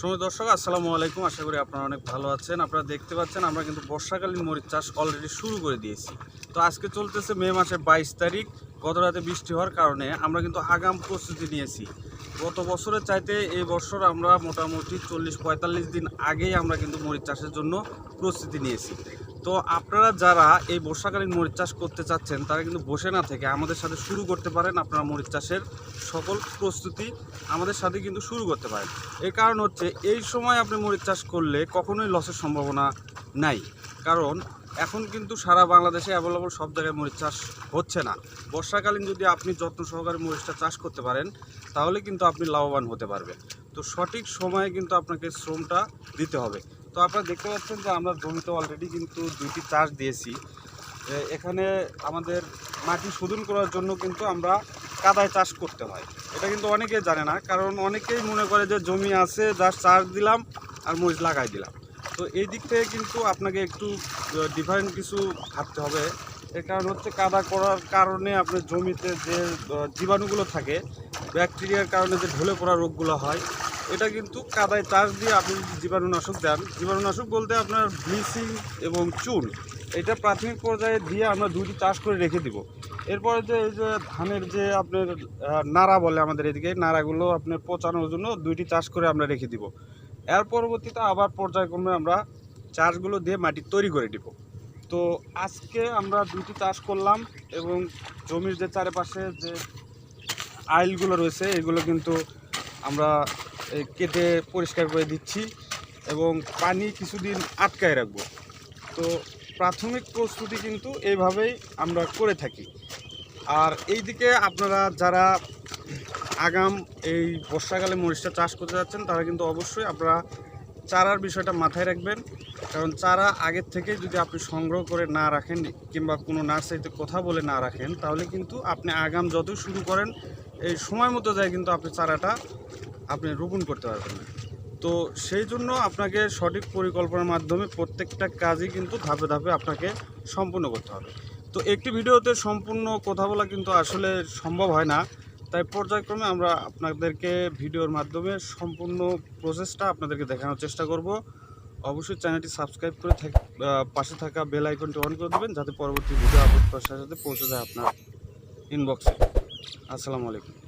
সময় দর্শক, আসসালামু আলাইকুম। আশা করি আপনারা অনেক ভালো আছেন। আপনারা দেখতে পাচ্ছেন, আমরা কিন্তু বর্ষাকালীন মরিচ চাষ অলরেডি শুরু করে দিয়েছি। তো আজকে চলতেছে মে মাসের বাইশ তারিখ। গত রাতে বৃষ্টি হওয়ার কারণে আমরা কিন্তু আগাম প্রস্তুতি নিয়েছি। গত বছরের চাইতে এই বছর আমরা মোটামুটি চল্লিশ পঁয়তাল্লিশ দিন আগেই আমরা কিন্তু মরিচ চাষের জন্য প্রস্তুতি নিয়েছি। তো আপনারা যারা এই বর্ষাকালীন মরিচ চাষ করতে চাচ্ছেন, তারা কিন্তু বসে না থেকে আমাদের সাথে শুরু করতে পারেন আপনারা মরিচ চাষের সকল প্রস্তুতি আমাদের সাথে কিন্তু শুরু করতে পারেন। এর কারণ হচ্ছে, এই সময় আপনি মরিচ চাষ করলে কখনোই লসের সম্ভাবনা নাই। কারণ এখন কিন্তু সারা বাংলাদেশে অ্যাভেলেবল সব জায়গায় মরিচ চাষ হচ্ছে না। বর্ষাকালীন যদি আপনি যত্ন সহকারে মরিচটা চাষ করতে পারেন, তাহলে কিন্তু আপনি লাভবান হতে পারবেন। তো সঠিক সময়ে কিন্তু আপনাকে শ্রমটা দিতে হবে। তো আপনারা দেখতে পাচ্ছেন যে আমরা জমিতে অলরেডি কিন্তু দুইটি চাষ দিয়েছি। এখানে আমাদের মাটি শোধন করার জন্য কিন্তু আমরা কাদায় চাষ করতে হয়। এটা কিন্তু অনেকেই জানে না, কারণ অনেকেই মনে করে যে জমি আছে জাস্ট চাষ দিলাম আর মরিচ লাগাই দিলাম। তো এই দিক থেকে কিন্তু আপনাকে একটু ডিফারেন্ট কিছু ভাবতে হবে। এর কারণ হচ্ছে কাদা করার কারণে আপনার জমিতে যে জীবাণুগুলো থাকে, ব্যাকটেরিয়ার কারণে যে ঢলে পড়া রোগগুলো হয় এটা কিন্তু কাদায় চাষ দিয়ে আপনি জীবাণুনাশক দেন জীবাণুনাশক বলতে আপনার ব্লিচিং এবং চুন এটা প্রাথমিক পর্যায়ে দিয়ে আমরা দুইটি চাষ করে রেখে দিব। এরপরে যে এই যে ধানের যে আপনার নাড়া বলে আমাদের এদিকে নাড়াগুলো আপনার পচানোর জন্য দুইটি চাষ করে আমরা রেখে দিব। এর পরবর্তীতে আবার পর্যায়ক্রমে আমরা চাষগুলো দিয়ে মাটি তৈরি করে দিব। তো আজকে আমরা দুইটি চাষ করলাম এবং জমির যে চারিপাশে যে আইলগুলো রয়েছে, এগুলো কিন্তু আমরা কেটে পরিষ্কার করে দিচ্ছি এবং পানি কিছুদিন আটকায় রাখব। তো প্রাথমিক প্রস্তুতি কিন্তু এইভাবেই আমরা করে থাকি। আর এই দিকে আপনারা যারা আগাম এই বর্ষাকালে মরিচটা চাষ করতে যাচ্ছেন, তারা কিন্তু অবশ্যই আপনারা চারার বিষয়টা মাথায় রাখবেন। কারণ চারা আগের থেকে যদি আপনি সংগ্রহ করে না রাখেন কিংবা কোনো নার্সারিতে কথা বলে না রাখেন, তাহলে কিন্তু আপনি আগাম যতই শুরু করেন, এই সময় মতো যায় কিন্তু আপনি চারাটা আপনি রোপণ করতে পারবেন না। তো সেই জন্য আপনাকে সঠিক পরিকল্পনার মাধ্যমে প্রত্যেকটা কাজই কিন্তু ধাপে ধাপে আপনাকে সম্পূর্ণ করতে হবে। তো একটি ভিডিওতে সম্পূর্ণ কথা বলা কিন্তু আসলে সম্ভব হয় না। তাই পর্যায়ক্রমে আমরা আপনাদেরকে ভিডিওর মাধ্যমে সম্পূর্ণ প্রসেসটা আপনাদেরকে দেখানোর চেষ্টা করব। অবশ্যই চ্যানেলটি সাবস্ক্রাইব করে পাশে থাকা বেল আইকনটি অন করে দেবেন, যাতে পরবর্তী ভিডিও আপলোড করার সাথে সাথে পৌঁছে যায় আপনার ইনবক্সে আসসালামু আলাইকুম।